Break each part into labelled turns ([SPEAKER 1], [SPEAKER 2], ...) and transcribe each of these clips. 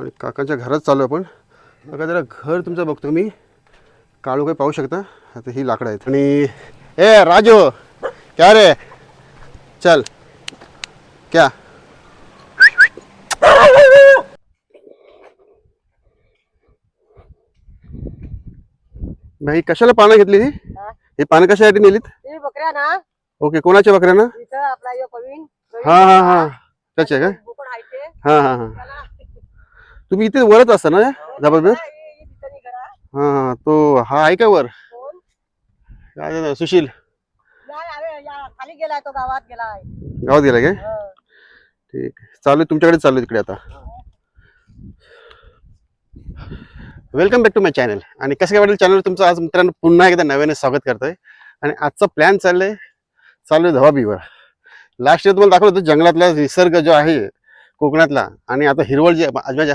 [SPEAKER 1] आणि काकांच्या घरात चालू आपण. काका जरा घर तुमचं बघतो. मी काळू काही पाहू शकता? आता ही लाकडं आहेत. आणि ए राजू! क्या रे? चल. क्या? भाई कशाला पानं घेतली ही?
[SPEAKER 2] हा?
[SPEAKER 1] पानं कशासाठी नेलीत?
[SPEAKER 2] तुम्ही बकऱ्या ना?
[SPEAKER 1] ओके कोणाच्या बकऱ्या ना?
[SPEAKER 2] इथं आपला यो प्रवीण.
[SPEAKER 1] हा हा हा. त्याचे का?
[SPEAKER 2] बोकड आहे ते.
[SPEAKER 1] हा हा हा.
[SPEAKER 2] त्याला-
[SPEAKER 1] तुम्ही इथे वरच असता ना? जबरदस्त?
[SPEAKER 2] हे- निघाला.
[SPEAKER 1] हा तो हा आहे का वर? काय? सुशील?
[SPEAKER 2] खाली गेलाय तो गावात गेलाय.
[SPEAKER 1] गावात गेला काय?
[SPEAKER 2] हं.
[SPEAKER 1] ठीक. चालू आहे, तुमच्याकडे चालू आहे तिकडे आता. Welcome back to my channel आणि कसं काय वाटेल चॅनल तुमचं आज मित्रांनो पुन्हा एकदा नव्याने स्वागत करतोय. आणि आजचा प्लॅन चाललंय चालू आहे धवाबीवर लास्ट इयर तुम्हाला दाखवलं होतं जंगलातला निसर्ग जो आहे कोकणातला. आणि आता हिरवळ जी माझ्या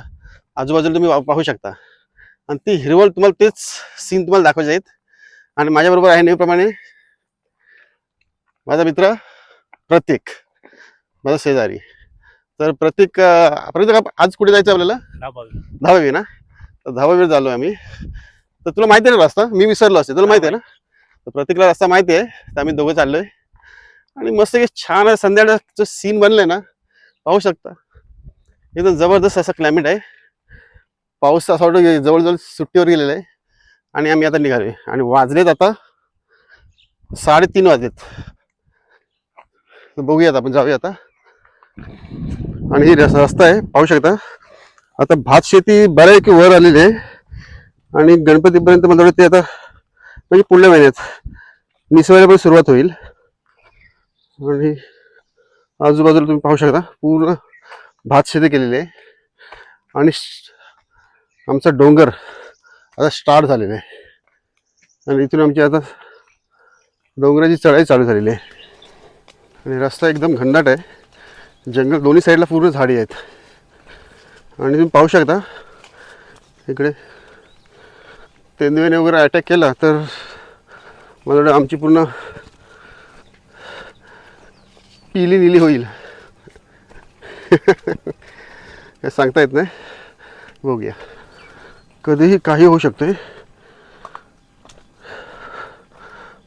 [SPEAKER 1] आजूबाजूला तुम्ही पाहू शकता. आणि ती हिरवळ तुम्हाला तेच सीन तुम्हाला दाखवायचे आहेत. आणि माझ्याबरोबर आहे नेहमीप्रमाणे माझा मित्र प्रतीक माझा शेजारी. तर प्रतीक प्रतीक आज कुठे जायचं आपल्याला? दहावी ना? तर दहावीवर झालो आम्ही. तर तुला माहिती आहे ना रस्ता? मी विसरलो असते. तुला माहिती आहे ना? तर प्रतीकला रस्ता माहिती आहे. तर आम्ही दोघं चाललोय. आणि मस्त एक छान संध्याकाळचं सीन बनलंय ना? पाहू शकता. एकदम जबरदस्त असं क्लायमेट आहे. पाऊस असं वाटतं जवळजवळ सुट्टीवर गेलेला आहे. आणि आम्ही आता निघालो आहे आणि वाजलेत आता साडेतीन वाजलेत. बघूयात आपण जाऊया आता. आणि ही रस्ता आहे पाहू शकता. आता भात शेती बऱ्यापैकी वर आलेली आहे. आणि गणपतीपर्यंत मला वाटतं ते आता म्हणजे पुढल्या महिन्यात निसवायला पण सुरुवात होईल. आणि आजूबाजूला तुम्ही पाहू शकता पूर्ण भात शेती केलेली आहे. आणि श- आमचा डोंगर आता स्टार्ट झालेला आहे. आणि इथून आमची आता डोंगराची चढाई चालू झालेली आहे. आणि रस्ता एकदम घनदाट आहे. जंगल दोन्ही साईडला पूर्ण झाडी आहेत. आणि तुम्ही पाहू शकता इकडे तेंदुवेने वगैरे अटॅक केला तर मला आमची पूर्ण पिली निली होईल. सांगता येत नाही. बघूया. कधीही काही होऊ शकते.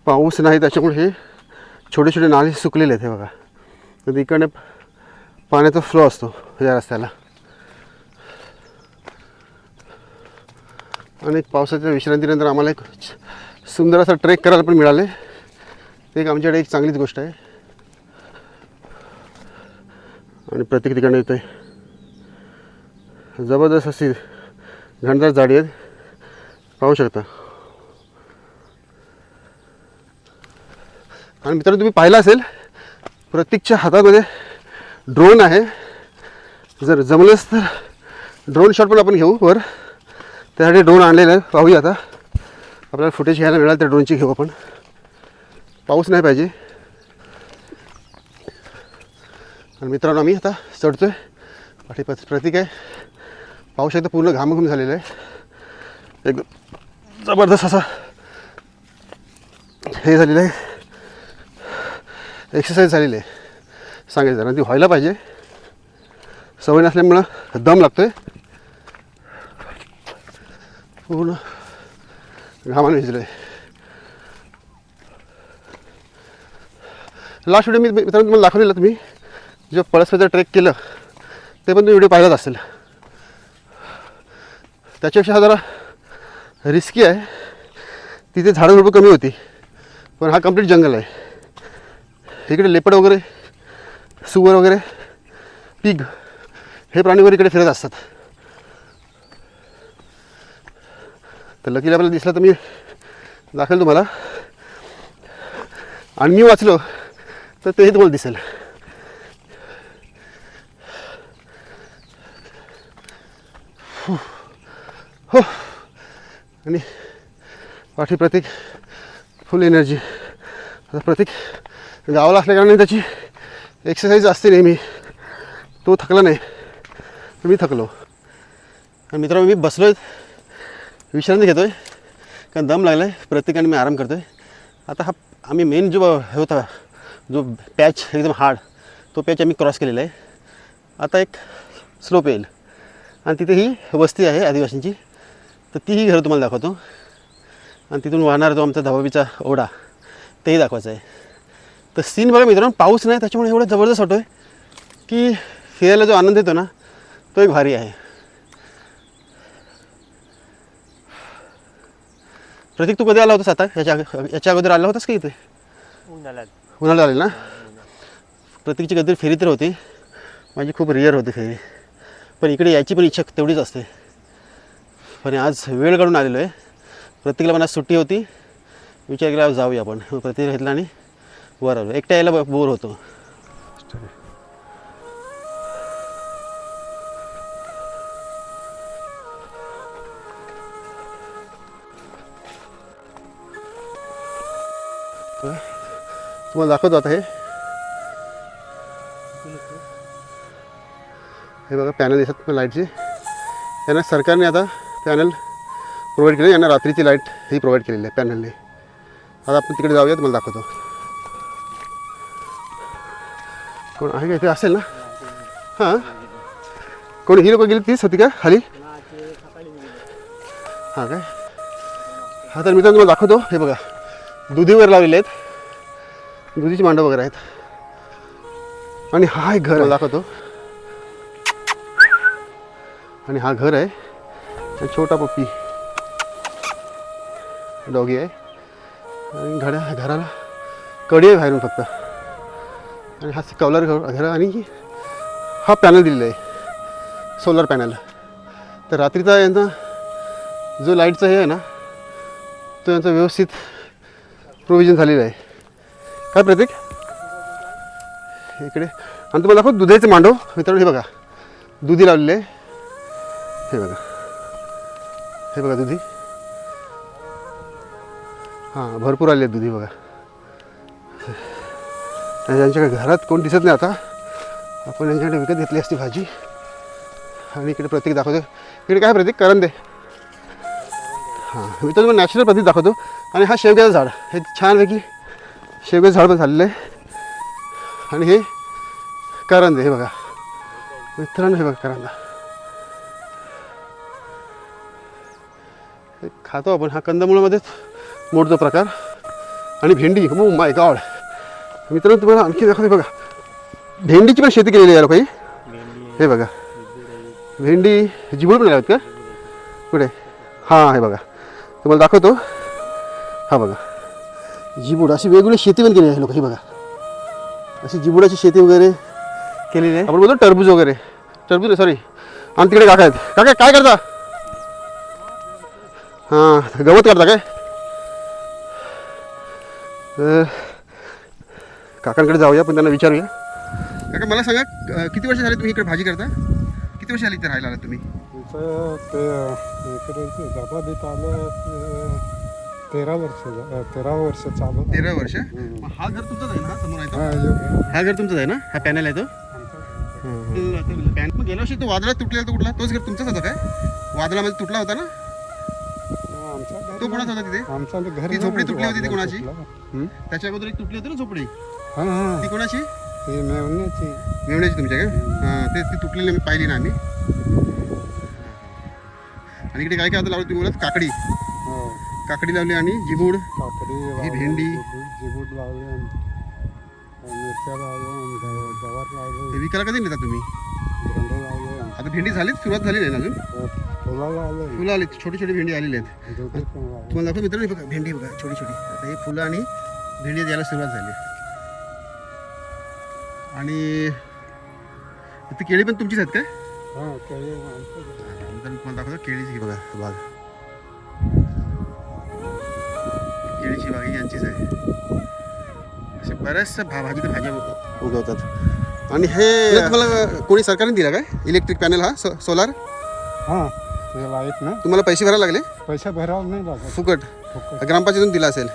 [SPEAKER 1] पाऊस नाही त्याच्यामुळे हे छोटे छोटे नाले सुकलेले आहेत हे बघा. तर इकडे पाण्याचा फ्लो असतो या रस्त्याला. आणि पावसाच्या विश्रांतीनंतर आम्हाला एक सुंदर असा ट्रेक करायला पण मिळाले. ते एक आमच्याकडे एक चांगलीच गोष्ट आहे. आणि प्रत्येक ठिकाणी येतोय जबरदस्त अशी घनदार झाडी आहेत. पाहू शकता. आणि मित्रांनो तुम्ही पाहिलं असेल प्रत्येकच्या हातामध्ये ड्रोन आहे. जर जमलंच तर ड्रोन शॉट पण आपण घेऊ वर. त्यासाठी ड्रोन आणलेलं आहे. पाहूया आता. आपल्याला फुटेज घ्यायला मिळालं त्या ड्रोनची घेऊ आपण. पाऊस नाही पाहिजे. आणि मित्रांनो आम्ही आता चढतोय. पाठी प्रतीक आहे. पाहू शकता पूर्ण घामघूम झालेलं आहे. एकदम जबरदस्त असा हे झालेलं आहे. एक्सरसाइज झालेली आहे. सांगायचं जरा ती व्हायला पाहिजे. सवय नसल्यामुळं दम लागतो आहे पूर्ण घामाने भिजलोय. लास्ट व्हिडिओ मी मित्रांनो तुम्हाला दाखवलेला तुम्ही. जो पळसपेचा ट्रेक केलं ते पण तुम्ही व्हिडिओ पाहिलाच असेल. त्याच्यापेक्षा हा जरा रिस्की आहे. तिथे झाडं झुडपं कमी होती. पण हा कंप्लीट जंगल आहे. इकडे लेपड वगैरे सुवर वगैरे पीक हे प्राणी वगैरे इकडे फिरत असतात. तर लकीला आपल्याला दिसला तर मी दाखवेल तुम्हाला. आणि मी वाचलो तर तेही तुम्हाला दिसेल. हो. आणि पाठी प्रतीक फुल एनर्जी आता प्रतीक गावाला असल्याकारणाने त्याची एक्सरसाइज असते नेहमी. तो थकला नाही. मी थकलो. आणि मित्रांनो मी बसलो आहे विश्रांती घेतो आहे कारण दम लागला आहे प्रत्येकाने मी आराम करतो आहे आता हा आम्ही मेन जो हे होता जो पॅच एकदम हार्ड तो पॅच आम्ही क्रॉस केलेला आहे. आता एक स्लोप येईल. आणि तिथे ही वस्ती आहे आदिवासींची. तर तीही घरं तुम्हाला दाखवतो. आणि तिथून वाहणारा जो आमचा धबाबीचा ओढा तेही दाखवायचं आहे. तर सीन बघा मित्रांनो पाऊस नाही त्याच्यामुळे एवढं जबरदस्त वाटतो आहे की फिरायला जो आनंद येतो ना तो एक भारी आहे. प्रतीक तू कधी आला होतास आता? याच्या याच्या अगोदर आला होतास का इथे?
[SPEAKER 3] उन्हाळ्यात.
[SPEAKER 1] आले ना? प्रत्येकची कधीतरी फेरी तर होती. माझी खूप रिअर होती फेरी. पण इकडे यायची पण इच्छा तेवढीच असते. पण आज वेळ काढून आलेलो आहे. प्रत्येकाला मला सुट्टी होती. विचार केला जाऊया आपण. प्रत्येक घेतला आणि वर आलो. एकट्या यायला बोर होतो. तुम्हाला दाखवतो आता हे. हे बघा पॅनल दिसत लाईटचे त्यांना सरकारने आता पॅनल प्रोव्हाइड केले. यांना रात्रीची लाइट ही प्रोव्हाइड केलेली आहे पॅनलने. आता आपण तिकडे जाऊया तुम्हाला दाखवतो. कोण आहे का इथे? असेल ना? हां? कोण ही लोक गेली तीच होती का? खाली? हां काय? हा तर मित्रांनो तुम्हाला दाखवतो. हे बघा दुधी वगैरे लावलेले आहेत. दुधीची मांडव वगैरे आहेत. आणि हा एक घर दाखवतो. आणि हा घर आहे. छोटा पप्पी। डॉगी आहे। आणि घड्या घराला कडी आहे बाहेरून फक्त। आणि हा कवलर घर आणि हा पॅनल दिलेला आहे। सोलर पॅनल तर रात्रीचा यांचा जो लाईटचा हे आहे ना तो यांचा व्यवस्थित प्रोव्हिजन झालेलं आहे। काय प्रतीक? इकडे आणि तुम्हाला दाखव दुधाचे मांडव. मित्रांनो हे बघा। दुधी लावलेले आहे। हे बघा। हे बघा दुधी. हां भरपूर आले आहेत दुधी बघा. आणि यांच्याकडे घरात कोण दिसत नाही आता. आपण यांच्याकडे विकत घेतली असती भाजी. आणि इकडे प्रतीक दाखवतो. इकडे काय प्रतीक? करंदे. हां मी तर तुम्हाला नॅचरल प्रतीक दाखवतो. आणि हा शेवग्याचं झाड. हे छानपैकी शेवग्याचं झाड पण झालेलं आहे. आणि हे करंदे हे बघा. मित्रांनो हे बघा करंदा. खातो आपण. हा कंदमुळामध्येच मोडतो प्रकार. आणि भेंडी हो माय गॉड मित्रांनो तुम्हाला आणखी दाखवते बघा. भेंडीची पण शेती केलेली आहे लोकांनी हे बघा. भेंडी जिबूड पण लावत का? कुठे? हां हे बघा. तुम्हाला दाखवतो. हा बघा. जिबूड अशी वेगवेगळी शेती पण केली आहे लोक हे बघा. अशी जिबुडाची शेती वगैरे केलेली आहे. आपण बोलतो टरबूज वगैरे. टरबूज सॉरी आणि तिकडे काका आहेत. काका काय करता? हां गवत करता काय? काकांकडे जाऊया पण त्यांना विचारूया. काका मला सांगा किती वर्ष झाले तुम्ही इकडे भाजी करता? किती वर्ष झाली इथे राहायला आला तुम्ही?
[SPEAKER 4] ते इकडे डबा देत आलं ते तेरा वर्ष तेरा वर्ष चालू
[SPEAKER 1] तेरा वर्ष? हा घर तुमचाच आहे ना हा समोर आहे तो?
[SPEAKER 4] हा,
[SPEAKER 1] घर तुमचाच आहे ना? हा पॅनल आहे तो? पॅन मग गेल्या वर्षी तो वादळात तुटलेला तो कुठला? तोच घर तुमचाच होता काय? वादळामध्ये तुटला होता ना? तो कोणाचा होता तिथे?
[SPEAKER 4] आमचं घर
[SPEAKER 1] ती झोपडी तुटली होती ती कोणाची?
[SPEAKER 4] हं?
[SPEAKER 1] त्याच्या अगोदर एक तुटली होती ना झोपडी?
[SPEAKER 4] हा हा.
[SPEAKER 1] ती कोणाची?
[SPEAKER 4] ती मेवण्याची.
[SPEAKER 1] मेवण्याची तुमच्या हां. ते ती तुटलेली मी पाहिली ना आम्ही. आणि इकडे काय काय आता लावलं तुम्ही बोलत? काकडी.
[SPEAKER 4] हो.
[SPEAKER 1] काकडी लावली आणि जिबूड.
[SPEAKER 4] काकडी
[SPEAKER 1] ही भेंडी.
[SPEAKER 4] जिबूड लावले मिरच्या लावल्या आणि ग- गवार
[SPEAKER 1] हे विकायला कधी नेता तुम्ही?
[SPEAKER 4] भेंडे लावले.
[SPEAKER 1] आता भेंडी झालीच सुरुवात झाली नाही ना अजून?
[SPEAKER 4] फुलं
[SPEAKER 1] आली छोटी छोटी भेंडी आलेली आहेत. तुम्हाला दाखव मित्रांनो बघा भेंडी बघा छोटी छोटी. आता हे फुलं आणि भेंडी द्यायला सुरुवात झाली. आणि इथे केळी पण तुमचीच आहेत काय?
[SPEAKER 4] हा
[SPEAKER 1] तुम्हाला दाखवतो केळीची बघा बाग. केळीची बाग यांचीच आहे. असे बऱ्याचशा भा भाजीच्या भाज्या उगवतात. आणि हे तुम्हाला कोणी सरकारने दिला काय? इलेक्ट्रिक पॅनल हा सो सोलार?
[SPEAKER 4] हा. ते लाइट ना.
[SPEAKER 1] तुम्हाला पैसे भरायला लागले?
[SPEAKER 4] पैसे भरावं नाही लागत.
[SPEAKER 1] फुकट.
[SPEAKER 4] फुकट.
[SPEAKER 1] ग्रामपंचायतीतून दिला असेल.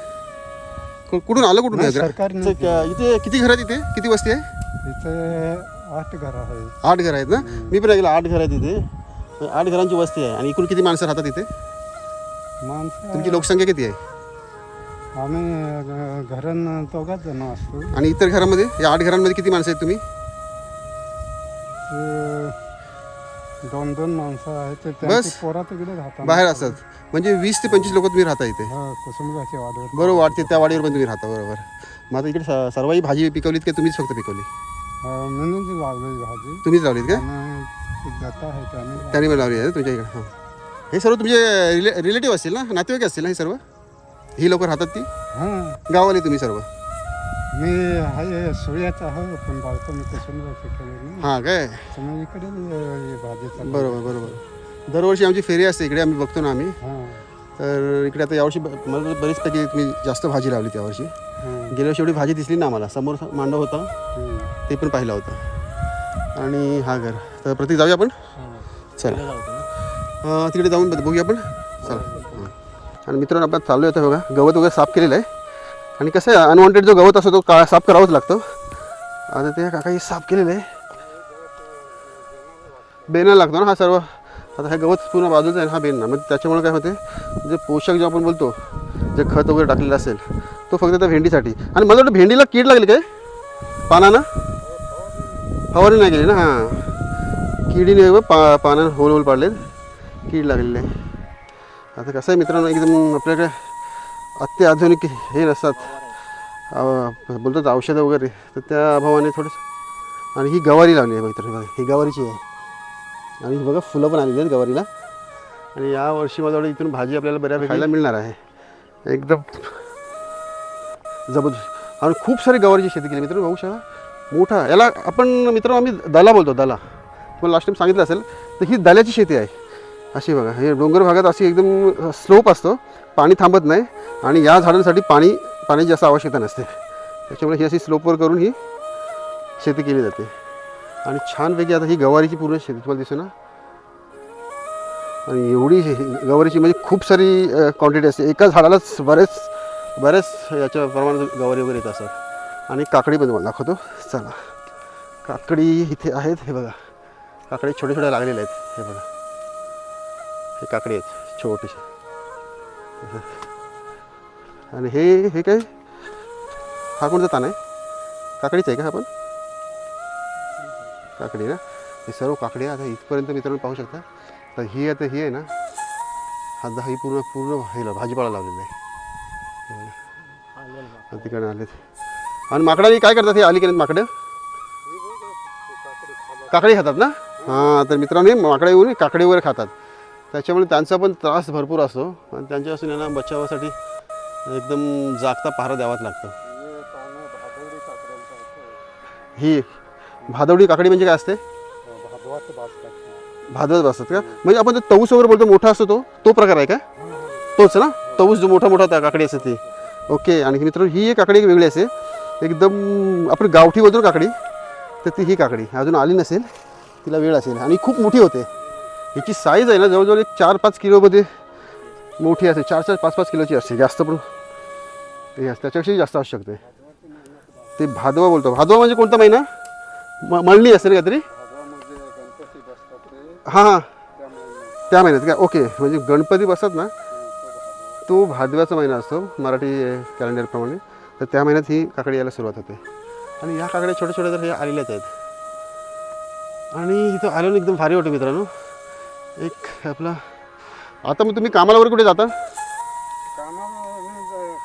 [SPEAKER 1] कु- कुठून आलं कुठून हे
[SPEAKER 4] सरकारने
[SPEAKER 1] इथे किती घर आहेत इथे? किती वस्ती आहे?
[SPEAKER 4] इथे आठ घर आहेत.
[SPEAKER 1] आठ घर आहेत ना? मी पण ऐकलं आठ घर आहेत इथे. आठ घरांची वस्ती आहे. आणि इकडून किती माणसं राहतात इथे?
[SPEAKER 4] माणसं
[SPEAKER 1] तुमची लोकसंख्या किती आहे?
[SPEAKER 4] आम्ही घरान दोघाच जण असतो.
[SPEAKER 1] आणि इतर घरामध्ये या आठ घरांमध्ये किती माणसं आहेत तुम्ही?
[SPEAKER 4] ते दोन दोन माणसं आहेत ते
[SPEAKER 1] बस?
[SPEAKER 4] पोरा तिकडे राहतात.
[SPEAKER 1] बाहेर असतात. म्हणजे वीस ते पंचवीस लोक तुम्ही राहता इथे.
[SPEAKER 4] हा
[SPEAKER 1] बरोबर वाटते त्या वाडीवर पण तुम्ही राहता बरोबर. मग आता इकडे स- सर्वही भाजी पिकवलीत का तुम्हीच फक्त पिकवली?
[SPEAKER 4] म्हणून ती लावली भाजी.
[SPEAKER 1] तुम्हीच लावलीत का?
[SPEAKER 4] आणि आहे त्याने
[SPEAKER 1] त्यांनी पण लावली आहे तुमच्या इकडे? हां. हे सर्व तुमचे रिले रिलेटिव्ह असतील ना? नातेवाईक असतील ना हे सर्व? ही लोक राहतात ती?
[SPEAKER 4] हां.
[SPEAKER 1] गावाले तुम्ही सर्व?
[SPEAKER 4] मी आहे सूर्याचा हो पण बाळको मी कुसुमगाच्या केले ना
[SPEAKER 1] हां काय?
[SPEAKER 4] इकडे भाजीचा
[SPEAKER 1] बरोबर बरोबर. दरवर्षी आमची फेरी असते इकडे आम्ही बघतो ना आम्ही.
[SPEAKER 4] हां.
[SPEAKER 1] तर इकडे आता यावर्षी ब- मला वाटतं बरीचपैकी तुम्ही जास्त भाजी लावली त्यावर्षी
[SPEAKER 4] हां.
[SPEAKER 1] गेल्या वर्षी एवढी भाजी दिसली ना आम्हाला समोर मांडव होता
[SPEAKER 4] हम्म.
[SPEAKER 1] ते पण पाहिलं होतं. आणि हा घर. तर प्रतीक जाऊया आपण? चला. अं, तिकडे जाऊन बघ- बघूया आपण. चला. हां. आणि मित्रांनो आपण चाललो होतं बघा. गवत वगैरे साफ केलेलं आहे. आणि कसं आहे अनवॉन्टेड जो गवत असतो तो का साफ करावाच लागतो. आता ते काका हे साफ केलेलं आहे. बेना लागतो ना हा सर्व. आता हे गवत पूर्ण बाजूचा आहे हा बेना मग त्याच्यामुळे काय होते जे पोषक जे आपण बोलतो जे खत वगैरे टाकलेलं असेल तो फक्त त्या भेंडीसाठी. आणि मला वाटतं भेंडीला कीड लागली काय? पानानं? फवारणी नाही गेली ना? हां. किडीने पा पानांना होल होल पाडलेत. कीड लागलेली आहे. आता कसं आहे मित्रांनो एकदम आपल्याकडे अत्याधुनिक हे नसतात. बोलतात औषधं वगैरे. तर त्या अभावाने थोडंसं. आणि ही गवारी लावली आहे मित्रांनो बघा ही गवारीची आहे. आणि ही बघा फुलं पण आलेली आहेत गवारीला. आणि या वर्षी मला वाटतं इथून भाजी आपल्याला बऱ्यापैकी खायला मिळणार आहे. एकदम. जबरदस्त. आणि खूप सारी गवारीची शेती केली मित्रांनो बघू शकता. मोठा याला आपण मित्रांनो आम्ही दला बोलतो दला. तुम्हाला लास्ट टाइम सांगितलं असेल तर ही दल्याची शेती आहे. अशी बघा हे डोंगर भागात अशी एकदम स्लोप असतो. पाणी थांबत नाही आणि या झाडांसाठी पाणी पाण्याची जास्त आवश्यकता नसते. त्याच्यामुळे ही अशी स्लोपवर करून ही शेती केली जाते. आणि छानपैकी आता ही गवारीची पूर्ण शेती तुम्हाला दिसू ना? आणि एवढी गवारीची म्हणजे खूप सारी क्वांटिटी असते. एका झाडालाच बरेच बरेच याच्या प्रमाणात गवारी वगैरे येत असतात. आणि काकडी पण तुम्हाला दाखवतो. चला. काकडी इथे आहेत हे बघा. काकडी छोट्या छोट्या लागलेले आहेत. हे बघा. हे काकडी आहेत छोटेसे आणि हे हे काय? हा कोणता ताण आहे? काकडीच आहे का आपण काकडी ना? हे सर्व काकडी आता इथपर्यंत मित्रांनो पाहू शकता. तर ही आता ही आहे ना? हा दा- ही पूर्ण पूर्ण हे भाजीपाला लावलेला आहे. तिकडे आलेत. आणि माकडाने काय करतात हे? अलीकडे माकडं? काकडी खातात ना? हां तर मित्रांनो माकडे येऊन काकडी वगैरे खातात. त्याच्यामुळे त्यांचा पण त्रास भरपूर असतो. आणि त्यांच्यापासून यांना बचावासाठी एकदम जागता पहारा द्यावाच लागतो. ही भादवडी काकडी म्हणजे काय असते? भादवत बसतात का? म्हणजे आपण जो तऊस वगैरे बोलतो मोठा असतो तो तो प्रकार आहे का? तोच ना? तऊस जो मोठा मोठा त्या काकडी असते ती. ओके आणि मित्रांनो ही एक काकडी एक वेगळी असते एकदम आपण गावठी बोलतो काकडी तर ती ही काकडी. अजून आली नसेल तिला वेळ असेल. आणि खूप मोठी होते. ह्याची साईज आहे ना जवळजवळ एक चार पाच किलोमध्ये मोठी असते. चार चार पाच पाच किलोची असते जास्त पण. ते त्याच्यापेक्षा जास्त असू शकते. ते भादवा बोलतो. भादवा म्हणजे कोणता महिना? म मळणी असते ना काहीतरी? हां हां.
[SPEAKER 4] त्या महिन्यात
[SPEAKER 1] का? ओके. म्हणजे गणपती बसतात ना तो भादव्याचा महिना असतो मराठी कॅलेंडरप्रमाणे तर त्या महिन्यात ही काकडी यायला सुरुवात होते. आणि या काकड्या छोट्या छोट्या तर हे आलेल्याच आहेत. आणि इथं आल्यानं एकदम भारी वाटतं मित्रांनो. एक आपला आता मग तुम्ही कामाला वगैरे कुठे जाता?
[SPEAKER 4] कामाला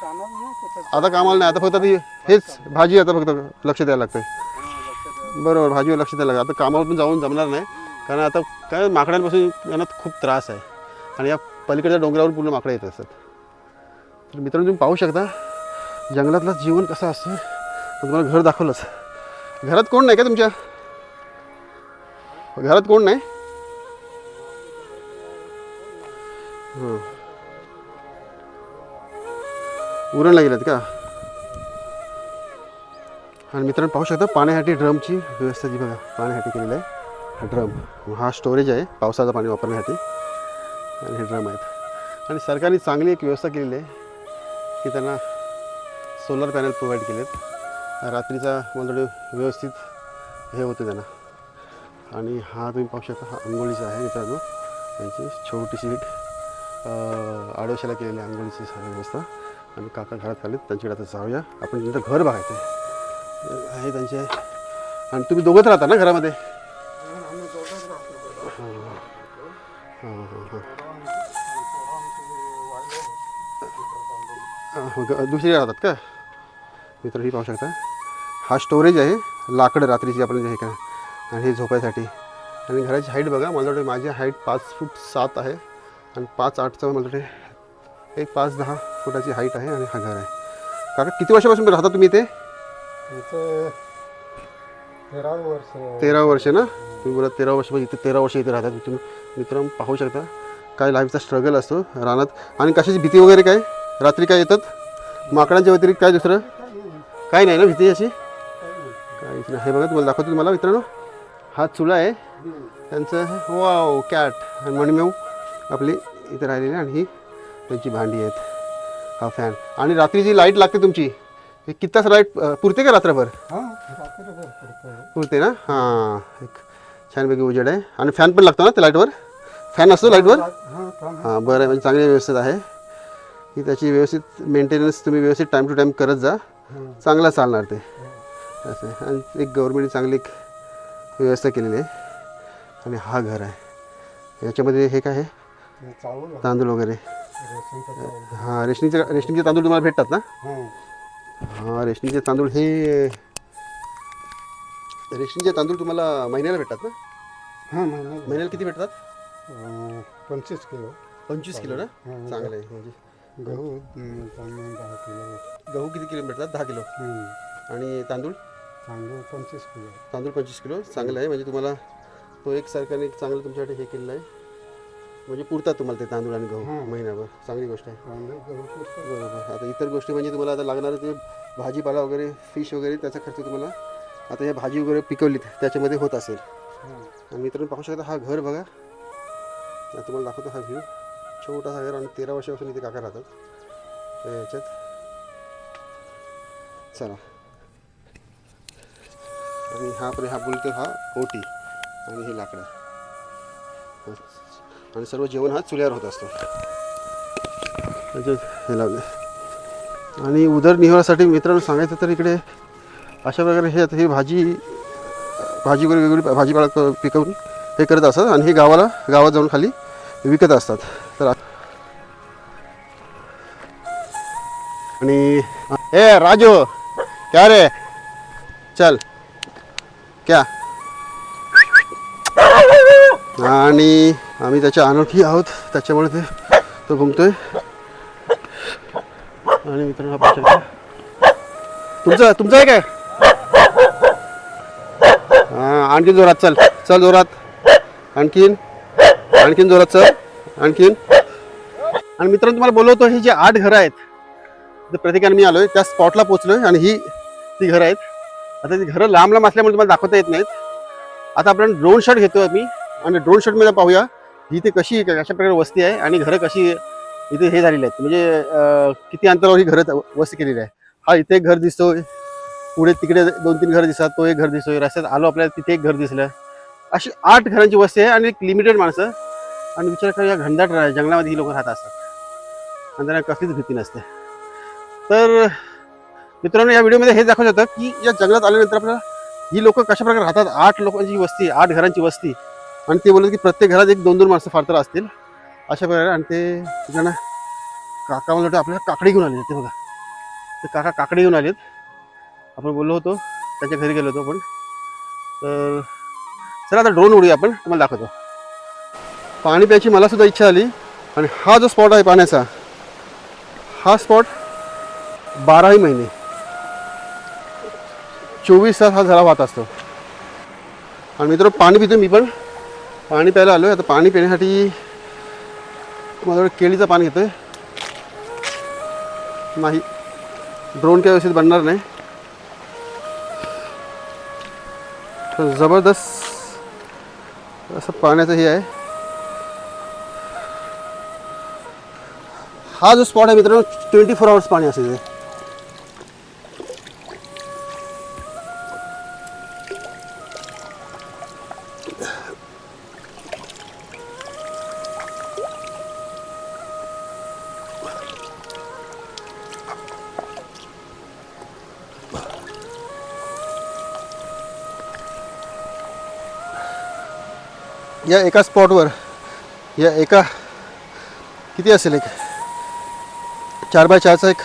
[SPEAKER 4] कामाला नाही कुठं
[SPEAKER 1] आता कामाला नाही आता फक्त ती हेच भाजी आता फक्त लक्ष द्यायला लागतं बरोबर भाजीवर लक्ष द्यायला लागतं आता कामावर पण जाऊन जमणार नाही कारण आता काय माकडांपासून यांना खूप त्रास आहे. आणि या पलीकडच्या डोंगरावर पूर्ण माकडं येत असतात. तर मित्रांनो तुम्ही पाहू शकता जंगलातलं जीवन कसं असतं. मी तुम्हाला घर दाखवलंच. घरात कोण नाही का तुमच्या? घरात कोण नाही? उरणला गेलात का? आणि मित्रांनो पाहू शकता पाण्यासाठी ड्रमची व्यवस्था जी बघा पाण्यासाठी केलेली आहे. हा ड्रम हा स्टोरेज आहे पावसाचं पाणी वापरण्यासाठी. आणि हे ड्रम आहेत. आणि सरकारने चांगली एक व्यवस्था केलेली आहे की त्यांना सोलर पॅनल प्रोव्हाइड केलेत. रात्रीचा मला व्यवस्थित हे होतं त्यांना. आणि हा तुम्ही पाहू शकता हा आंघोळीचा आहे मित्रांनो. त्यांची छोटीशी एक आडोशाला केलेली आंघोळीची सर्व व्यवस्था. आम्ही काका घरात आले त्यांच्याकडे आता जाऊया. आपण त्यांचं घर बघायचं आहे. त्यांचे. आणि तुम्ही दोघंच राहता ना घरामध्ये? दुसरी राहतात का? मित्र ही पाहू शकता. हा स्टोरेज आहे लाकड रात्रीची आपण जे हे का आणि हे झोपायसाठी. आणि घराची हाईट बघा मला वाटतं माझी हाईट पाच फूट सात आहे. आणि पाच आठचं मला वाटतं एक पाच दहा फुटाची हाईट आहे आणि हा घर आहे. काका किती वर्षापासून राहता तुम्ही इथे?
[SPEAKER 4] तेरा वर्ष.
[SPEAKER 1] तेरा वर्ष ना? तुम्ही बोला तेरा वर्ष म्हणजे इथे तेरा वर्ष इथे राहतात तुम्ही. मित्रांनो पाहू शकता. काय लाईफचा स्ट्रगल असतो रानात. आणि कशाची भीती वगैरे काय? रात्री काय येतात? माकडांच्या व्यतिरिक्त काय दुसरं? काय नाही ना भीती अशी? काहीच नाही. हे बघा तुम्हाला दाखवतो तुम्हाला मित्रांनो. हा चुला आहे. त्यांचं वाव कॅट आणि मणिमेव आपली इथे राहिलेली आहे आणि ही त्यांची भांडी आहेत. हा फॅन आणि रात्री जी लाइट लागते तुमची हे किती तास लाइट पुरते का रात्रभर?
[SPEAKER 4] हां
[SPEAKER 1] पुरते. ना? हां एक छानपैकी उजेड आहे. आणि फॅन पण लागतो ना त्या लाईटवर फॅन असतो लाईटवर
[SPEAKER 4] हां
[SPEAKER 1] हां बरं आहे. म्हणजे चांगली व्यवस्थित आहे. की त्याची व्यवस्थित मेंटेनन्स तुम्ही व्यवस्थित टाईम टू टाईम करत जा. चांगला चालणार ते. असं आणि एक गव्हर्मेंटने चांगली एक व्यवस्था केलेली आहे. आणि हा घर आहे. याच्यामध्ये हे काय आहे? तांदूळ वगैरे. हां रेशनीचे रेशनीचे तांदूळ तुम्हाला भेटतात ना?
[SPEAKER 4] हां.
[SPEAKER 1] हां रेशनीचे तांदूळ हे रेशनीचे तांदूळ तुम्हाला महिन्याला भेटतात ना?
[SPEAKER 4] हां महिन्याला.
[SPEAKER 1] महिन्याला किती भेटतात?
[SPEAKER 4] पंचवीस किलो.
[SPEAKER 1] पंचवीस किलो ना?
[SPEAKER 4] हां.
[SPEAKER 1] चांगलं आहे. म्हणजे
[SPEAKER 4] गहू दहा किलो.
[SPEAKER 1] गहू किती किलो भेटतात? दहा किलो.
[SPEAKER 4] हं.
[SPEAKER 1] आणि तांदूळ?
[SPEAKER 4] तांदूळ पंचवीस किलो.
[SPEAKER 1] तांदूळ पंचवीस किलो. चांगलं आहे. म्हणजे तुम्हाला तो एक सरकारने एक चांगलं तुमच्यासाठी हे केलेलं आहे. म्हणजे पुरतात तुम्हाला ते तांदूळ आणि गहू
[SPEAKER 4] हां.
[SPEAKER 1] महिन्याभर चांगली गोष्ट आहे. बरोबर. आता इतर गोष्टी म्हणजे तुम्हाला आता लागणारं ते भाजीपाला वगैरे फिश वगैरे त्याचा खर्च तुम्हाला आता हे भाजी वगैरे पिकवलीत त्याच्यामध्ये होत असेल. आणि मित्रांनो पाहू शकता हा घर बघा. तुम्हाला दाखवतो हा व्ह्यू छोटासा घर आणि तेरा वर्षापासून इथे काका राहतात. याच्यात चला. आणि हा पण हा बोलतो हा ओटी आणि हे लाकडं. आणि सर्व जेवण हा चुल्यावर होत असतो. त्याच्यात हे लावले. आणि उदरनिर्वाहासाठी मित्रांनो सांगायचं तर इकडे अशा प्रकारे हे आता ही भाजी भाजी वगैरे वेगवेगळी भाजीपाला पिकवून हे करत असतात आणि हे गावाला गावात जाऊन खाली विकत असतात. तर आणि ए राजू क्या रे? चल. क्या? आणि आम्ही त्याच्या अनोळखी आहोत. त्याच्यामुळे ते तो घुमतोय. आणि मित्रांनो हा तुमचं तुमचं आहे काय? हां आणखीन जोरात चल. चल जोरात. आणखीन. आणखीन जोरात चल. आणखीन. आणि मित्रांनो तुम्हाला बोलवतो ही जी आठ घरं आहेत तर प्रत्येकाने मी आलोय. त्या स्पॉटला पोहोचलोय आणि ही ती घरं आहेत. आता ती घरं लांब लांब असल्यामुळे तुम्हाला दाखवता येत नाहीत. आता आपण ड्रोन शॉट घेतोय मी आणि ड्रोन शॉटमध्ये पाहूया. इथे कशी कशा प्रकारे वस्ती आहे आणि घरं कशी इथे हे झालेली आहेत. म्हणजे किती अंतरावर ही घरं वस्ती केलेली आहे? हा इथे एक घर दिसतोय. पुढे तिकडे दोन तीन घर दिसतात. तो एक घर दिसतोय. रस्त्यात आलो आपल्याला तिथे एक घर दिसलं. अशी आठ घरांची वस्ती आहे आणि एक लिमिटेड माणसं. आणि विचार करा या घनदाट जंगलामध्ये ही लोक राहत असतात. आणि त्यांना कसलीच भीती नसते. तर मित्रांनो या व्हिडिओमध्ये हे दाखवलं होतं की या जंगलात आल्यानंतर आपल्याला ही लोक कशा प्रकारे राहतात? आठ लोकांची वस्ती आठ घरांची वस्ती. आणि ते बोलत की प्रत्येक घरात एक दोन दोन माणसं फार तर असतील. अशा प्रकारे आणि ते जण काका मला वाटतं आपल्याला काकडे घेऊन आले ते बघा. ते काका काकडे घेऊन आलेत. आपण बोललो होतो त्याच्या घरी गेलो होतो आपण. तर चला आता ड्रोन उडूया आपण. तुम्हाला दाखवतो. पाणी प्यायची मला सुद्धा इच्छा आली आणि हा जो स्पॉट आहे पाण्याचा हा स्पॉट बाराही महिने चोवीस तास हा झरा वाहत असतो. आणि मित्र पाणी पितो मी पण. पाणी प्यायला आलो आहे आता पाणी पिण्यासाठी माझ्याकडे केळीचं पाणी घेतोय. नाही ड्रोन काही व्यवस्थित बनणार नाही. तर जबरदस्त असं पाण्याचं हे आहे. हा जो स्पॉट आहे मित्रांनो ट्वेंटी फोर आवर्स पाणी असेल या एका स्पॉटवर या एका किती असेल एक? चार बाय चारचा एक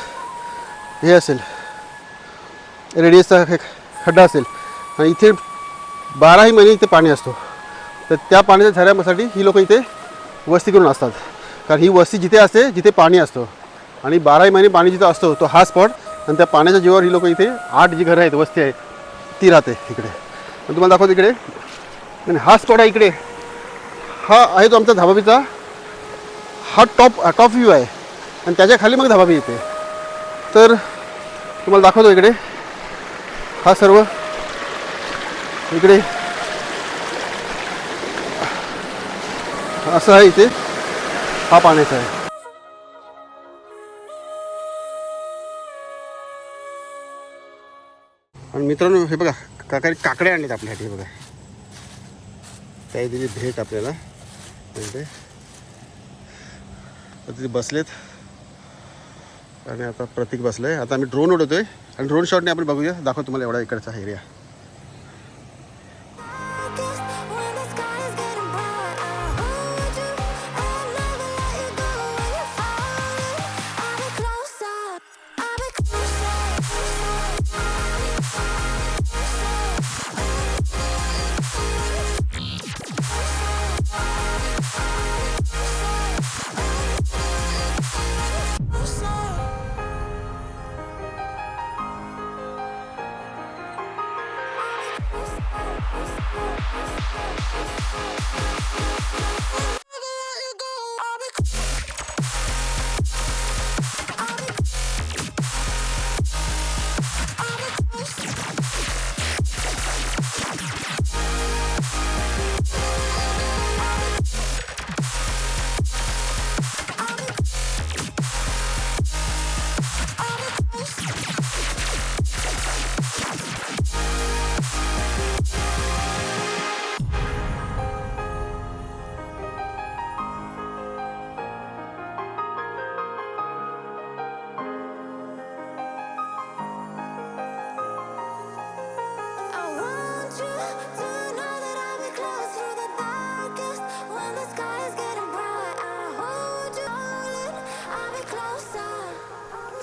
[SPEAKER 1] हे असेल. रेडियसचा एक खड्डा असेल. आणि इथे बाराही महिने इथे पाणी असतो. तर त्या पाण्याच्या झऱ्यासाठी ही लोक इथे वस्ती करून असतात. कारण ही वस्ती जिथे असते जिथे पाणी असतो. आणि बाराही महिने पाणी जिथं असतो तो हा स्पॉट. आणि त्या पाण्याच्या जीवावर ही लोक इथे आठ जी घरं आहेत वस्ती आहे ती राहते इकडे. आणि तुम्हाला दाखवतो इकडे. आणि हा स्पॉट आहे इकडे. हा आहे तो आमचा धाबाबीचा हा टॉप टॉप व्ह्यू आहे. आणि त्याच्याखाली मग धाबाबी येते. तर तुम्हाला दाखवतो इकडे. हा सर्व. इकडे. असं आहे इथे. हा पाण्याचा आहे. आणि मित्रांनो हे बघा काकाने काकडे आणलेत आपल्यासाठी बघा. काही दिली भेट आपल्याला. इकडे. तिथे बसलेत. आणि आता प्रतीक बसलाय. आता आम्ही ड्रोन उडवतोय. आणि ड्रोन शॉटने आपण बघूया. दाखव तुम्हाला एवढा इकडचा एरिया
[SPEAKER 5] Bye.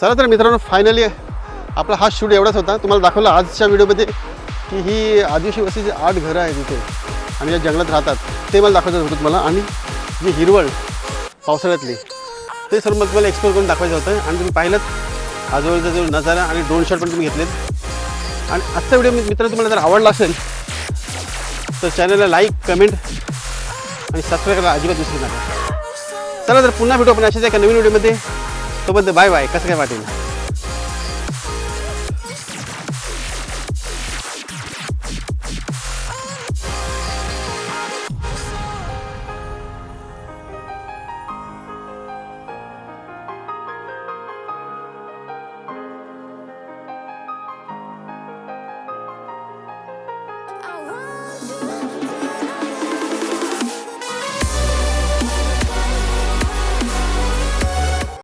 [SPEAKER 1] चला तर मित्रांनो फायनली आपला हा शूट एवढाच होता. तुम्हाला दाखवलं आजच्या व्हिडिओमध्ये की ही आदिवासी वस्तीची आठ घरं आहेत तिथे आणि ज्या जंगलात राहतात. ते मला दाखवायचं होतं तुम्हाला आणि जी हिरवळ पावसाळ्यातली ते सर्व मला तुम्हाला एक्सप्लोर करून दाखवायचं होतं आणि तुम्ही पाहिलं आजूबाजूचा जो नजारा आणि ड्रोन शॉट पण तुम्ही घेतलेत. आणि आजचा व्हिडिओ मित्र तुम्हाला जर आवडला असेल तर चॅनलला लाईक कमेंट आणि सबस्क्राईब करायला अजिबात विसरू नका. चला तर पुन्हा भेटू आपण अशाच एका नवीन व्हिडिओमध्ये. तोपर्यंत बाय बाय कसं काय वाटेल?